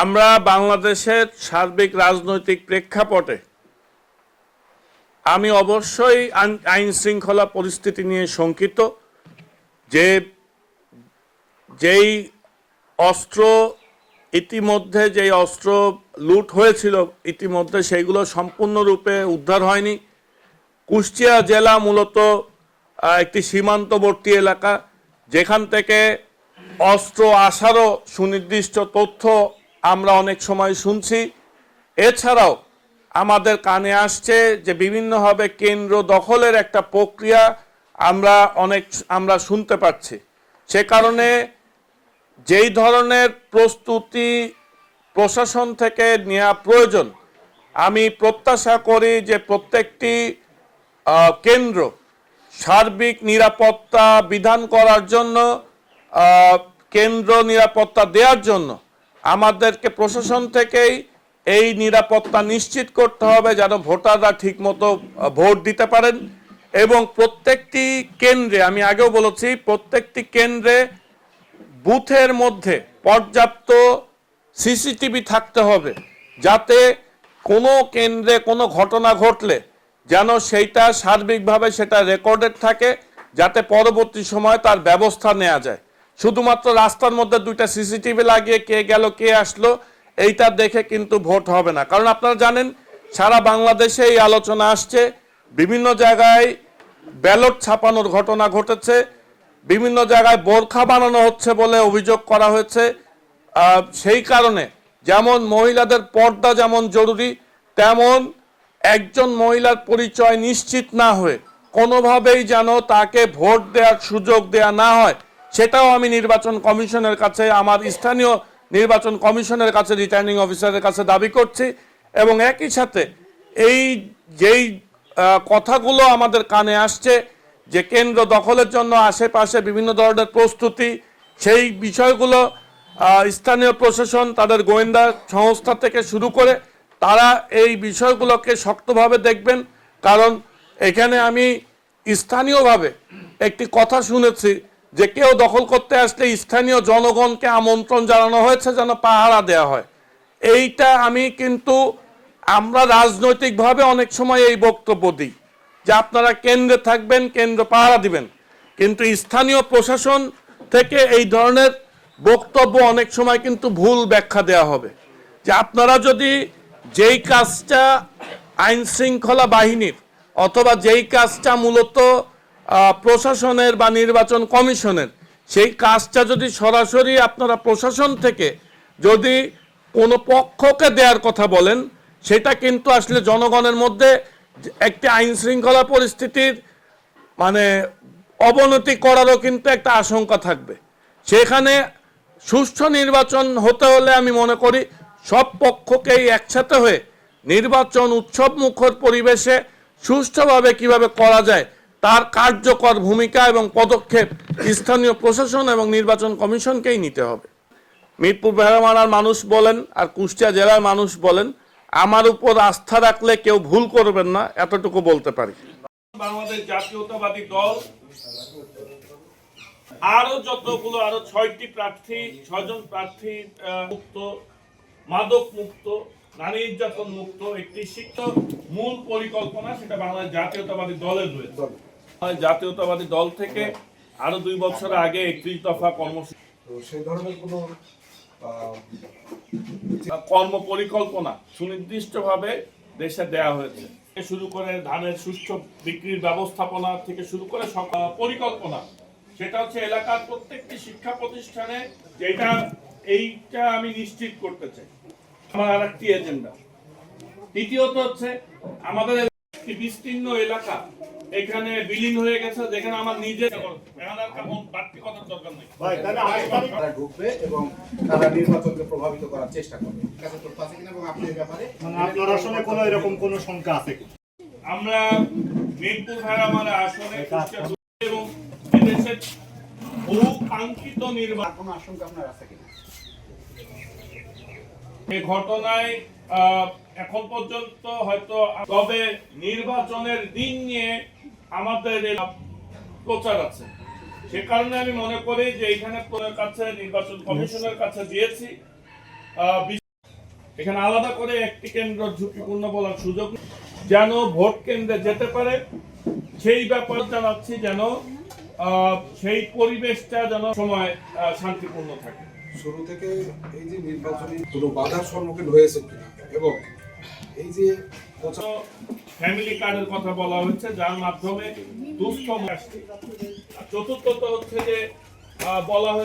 আমরা বাংলাদেশের সার্বিক রাজনৈতিক প্রেক্ষাপটে আমি অবশ্যই আইন- শৃঙ্খলা পরিস্থিতি নিয়ে শঙ্কিত, যে, যেই অস্ত্র ইতিমধ্যে, যেই অস্ত্র লুট হয়েছিল, ইতিমধ্যে সেইগুলো সম্পূর্ণরূপে উদ্ধার হয়নি। কুষ্টিয়া জেলা মূলত একটি সীমান্তবর্তী এলাকা, যেখান থেকে অস্ত্র আসারও সুনির্দিষ্ট তথ্য আমরা অনেক সময় শুনছি। এছাড়াও আমাদের কানে আসছে যে বিভিন্নভাবে কেন্দ্র দখলের একটা প্রক্রিয়া আমরা অনেক আমরা শুনতে পাচ্ছি। সে কারণে যেই ধরনের প্রস্তুতি প্রশাসন থেকে নেওয়া প্রয়োজন, আমি প্রত্যাশা করি যে প্রত্যেকটি কেন্দ্র সার্বিক নিরাপত্তা বিধান করার জন্য কেন্দ্র নিরাপত্তা দেওয়ার জন্য আমাদেরকে প্রশাসন থেকেই এই নিরাপত্তা নিশ্চিত করতে হবে যেন ভোটাররা ঠিকমতো ভোট দিতে পারেন। এবং প্রত্যেকটি কেন্দ্রে, আমি আগেও বলেছি, প্রত্যেকটি কেন্দ্রে বুথের মধ্যে পর্যাপ্ত সিসিটিভি থাকতে হবে, যাতে কোনো কেন্দ্রে কোনো ঘটনা ঘটলে যেন সেইটা সার্বিকভাবে সেটা রেকর্ডেড থাকে, যাতে পরবর্তী সময় তার ব্যবস্থা নেওয়া যায়। শুধুমাত্র রাস্তার মধ্যে দুইটা সিসিটিভি লাগিয়ে কে গেল, কে আসলো, এইটা দেখে কিন্তু ভোট হবে না। কারণ আপনারা জানেন, সারা বাংলাদেশে এই আলোচনা আসছে। বিভিন্ন জায়গায় ব্যালট ছাপানোর ঘটনা ঘটেছে। বিভিন্ন জায়গায় বোরখা বানানো হচ্ছে বলে অভিযোগ করা হয়েছে। সেই কারণে যেমন মহিলাদের পর্দা যেমন জরুরি, তেমন একজন মহিলার পরিচয় নিশ্চিত না হয়ে কোনোভাবেই যেন তাকে ভোট দেওয়ার সুযোগ দেয়া না হয়। সেটাও আমি নির্বাচন কমিশনের কাছে, আমার স্থানীয় নির্বাচন কমিশনের কাছে, রিটার্নিং অফিসারের কাছে দাবি করছি এবং একই সাথে এই যেই কথাগুলো আমাদের কানে আসছে যে কেন্দ্র দখলের জন্য আশেপাশে বিভিন্ন ধরনের প্রস্তুতি, সেই বিষয়গুলো স্থানীয় প্রশাসন, তাদের গোয়েন্দা সংস্থা থেকে শুরু করে তারা এই বিষয়গুলোকে শক্তভাবে দেখবেন। কারণ এখানে আমি স্থানীয়ভাবে একটি কথা শুনেছি যে কেউ দখল করতে আসলে স্থানীয় জনগণকে আমন্ত্রণ জানানো হয়েছে যেন পাহারা দেওয়া হয়। এইটা আমি কিন্তু আমরা রাজনৈতিকভাবে অনেক সময় এই বক্তব্য দিই যে আপনারা কেন্দ্রে থাকবেন, কেন্দ্র পাহারা দিবেন। কিন্তু স্থানীয় প্রশাসন থেকে এই ধরনের বক্তব্য অনেক সময় কিন্তু ভুল ব্যাখ্যা দেওয়া হবে। যে আপনারা যদি যেই কাজটা আইন শৃঙ্খলা বাহিনীর অথবা যেই কাজটা মূলত প্রশাসনের বা নির্বাচন কমিশনের, সেই কাজটা যদি সরাসরি আপনারা প্রশাসন থেকে যদি কোনো পক্ষকে দেওয়ার কথা বলেন, সেটা কিন্তু আসলে জনগণের মধ্যে একটি আইন শৃঙ্খলা পরিস্থিতির মানে অবনতি করারও কিন্তু একটা আশঙ্কা থাকবে। সেখানে সুষ্ঠু নির্বাচন হতে হলে আমি মনে করি সব পক্ষকেই একসাথে হয়ে নির্বাচন উৎসব মুখর পরিবেশে সুষ্ঠুভাবে কীভাবে করা যায় তার কার্যকর ভূমিকা এবং পদক্ষেপ স্থানীয় প্রশাসন এবং নির্বাচন কমিশনকেই নিতে হবে। মিরপুর ভেড়ামারার মানুষ বলেন আর কুষ্টিয়া জেলার মানুষ বলেন, আমার উপর আস্থা রাখলে কেউ ভুল করবেন না, এতটুকু বলতে পারি। বাংলাদেশ জাতীয়তাবাদী দল আরও যতগুলো আরও ছয়টি প্রার্থী, ছয়জন প্রার্থী মুক্ত, মাদক মুক্ত নারী নির্যাতন মুক্ত একটি শিক্ষক মূল পরিকল্পনা সেটা বাংলাদেশ জাতীয়তাবাদী দলের রয়েছে। জাতীয়তাবাদী দল থেকে আরও দুই বছর আগে একত্রিশ দফা কর্মসূচি সেই ধরনের কোনো কর্ম পরিকল্পনা সুনির্দিষ্টভাবে দেশে দেয়া হয়েছে। শুরু করে ধানের সুষ্ঠু বিক্রির ব্যবস্থাপনা থেকে শুরু করে পরিকল্পনা। সেটা হচ্ছে এলাকার প্রত্যেকটি শিক্ষা প্রতিষ্ঠানে যেটা এইটা আমি নিশ্চিত করতে চাই। আমার আর একটি এজেন্ডা তৃতীয়ত হচ্ছে আমাদের একটি বিস্তীর্ণ এলাকা এখানে বিলীন হয়ে গেছে যেখানে আমার নিজের এখন আর তেমন বাড়তি কথার দরকার নেই। তারা ঢুকবে এবং তারা নির্বাচনকে প্রভাবিত করার চেষ্টা করবে। ঠিক আছে তথ্য আছে কিনা এবং আপনি এই ব্যাপারে মানে আপনার আসলে কোনো এরকম কোনো শঙ্কা আছে আমরা মিরপুর ভেড়ামারা আসনে এবং এদেশের বহু কাঙ্ক্ষিত নির্বাচন আশঙ্কা আপনার আছে কিনা? এই ঘটনায় এখন পর্যন্ত হয়তো তবে নির্বাচনের দিন নিয়ে আমাদের প্রচার আছে। সে কারণে আমি মনে করি যে এখানে কাছে নির্বাচন কমিশনের কাছে দিয়েছি এখানে আলাদা করে একটি কেন্দ্র ঝুঁকিপূর্ণ বলার সুযোগ যেন ভোট কেন্দ্রে যেতে পারে সেই ব্যাপার জানাচ্ছি যেন আহ, সেই পরিবেশটা যেন সময় শান্তিপূর্ণ থাকে। শুরু থেকে এই যে নির্বাচনী কোনো বাধার সম্মুখীন হয়েছে কিনা এবং এই যে ফ্যামিলি কার্ডের কথা বলা হচ্ছে, যার মাধ্যমে দুস্থ চতুর্থত হচ্ছে যে বলা হচ্ছে